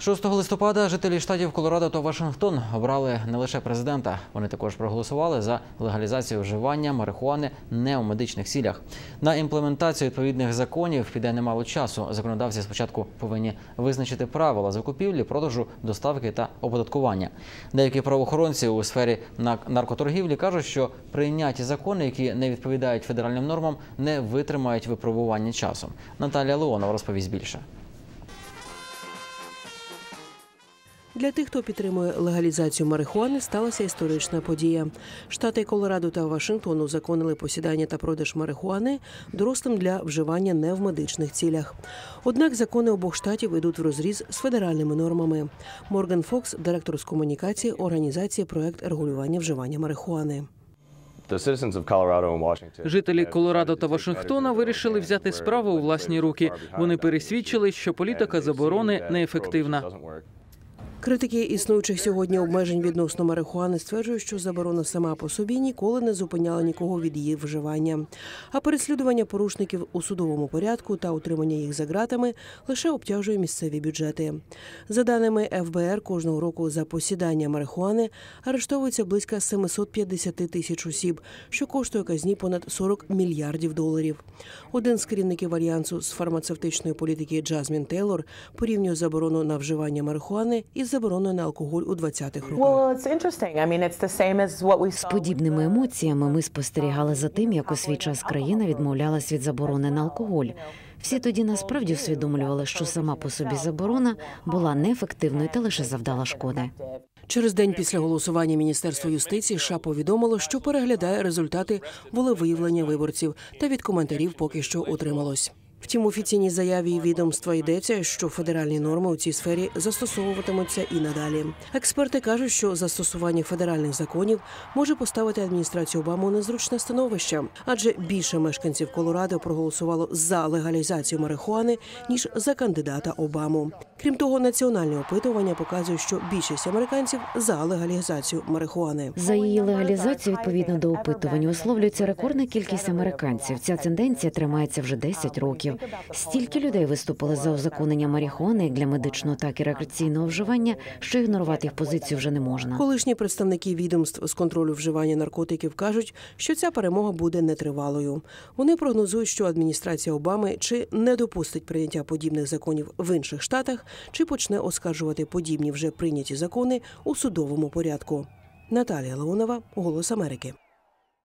6 листопада жителі штатів Колорадо та Вашингтон обрали не лише президента. Вони також проголосували за легалізацію вживання марихуани не у медичних цілях. На імплементацію відповідних законів піде немало часу. Законодавці спочатку повинні визначити правила закупівлі, продажу, доставки та оподаткування. Деякі правоохоронці у сфері на- наркоторгівлі кажуть, що прийняті закони, які не відповідають федеральним нормам, не витримають випробування часом. Наталія Леонова розповість більше. Для тих, хто підтримує легалізацію марихуани, сталася історична подія. Штати Колорадо та Вашингтон узаконили посідання та продаж марихуани дорослим для вживання не в медичних цілях. Однак закони обох штатів йдуть в розріз з федеральними нормами. Морган Фокс, директор з комунікації організації проект регулювання вживання марихуани. Жителі Колорадо та Вашингтона вирішили взяти справу у власні руки. Вони пересвідчили, що політика заборони неефективна. Критики існуючих сьогодні обмежень відносно марихуани стверджують, що заборона сама по собі ніколи не зупиняла нікого від її вживання. А переслідування порушників у судовому порядку та утримання їх за ґратами лише обтяжує місцеві бюджети. За даними ФБР, кожного року за посідання марихуани арештовується близько 750 тисяч осіб, що коштує казні понад 40 мільярдів доларів. Один з керівників альянсу з фармацевтичної політики Джазмін Тейлор порівнює заборону на вживання марихуани із забороною на алкоголь у 20-х роках. Well, it's interesting. I mean, it's the same as what we З подібними емоціями ми спостерігали за тим, як у свій час країна відмовлялась від заборони на алкоголь. Всі тоді насправді усвідомлювали, що сама по собі заборона була неефективною та лише завдала шкоди. Через день після голосування Міністерство юстиції США повідомило, що переглядає результати волевиявлення виборців та від коментарів поки що утрималось. Втім, офіційній заяві відомства йдеться, що федеральні норми у цій сфері застосовуватимуться і надалі. Експерти кажуть, що застосування федеральних законів може поставити адміністрацію Обами у незручне становище, адже більше мешканців Колорадо проголосувало за легалізацію марихуани ніж за кандидата Обаму. Крім того, національне опитування показує, що більшість американців за легалізацію марихуани. За її легалізацію, відповідно до опитування, висловлюється рекордна кількість американців. Ця тенденція тримається вже 10 років. Стільки людей виступили за узаконення марихуани для медичного, так і рекреаційного вживання, що ігнорувати їх позицію вже не можна. Колишні представники відомств з контролю вживання наркотиків кажуть, що ця перемога буде нетривалою. Вони прогнозують, що адміністрація Обами чи не допустить прийняття подібних законів в інших штатах, чи почне оскаржувати подібні вже прийняті закони у судовому порядку. Наталія Леонова, Голос Америки.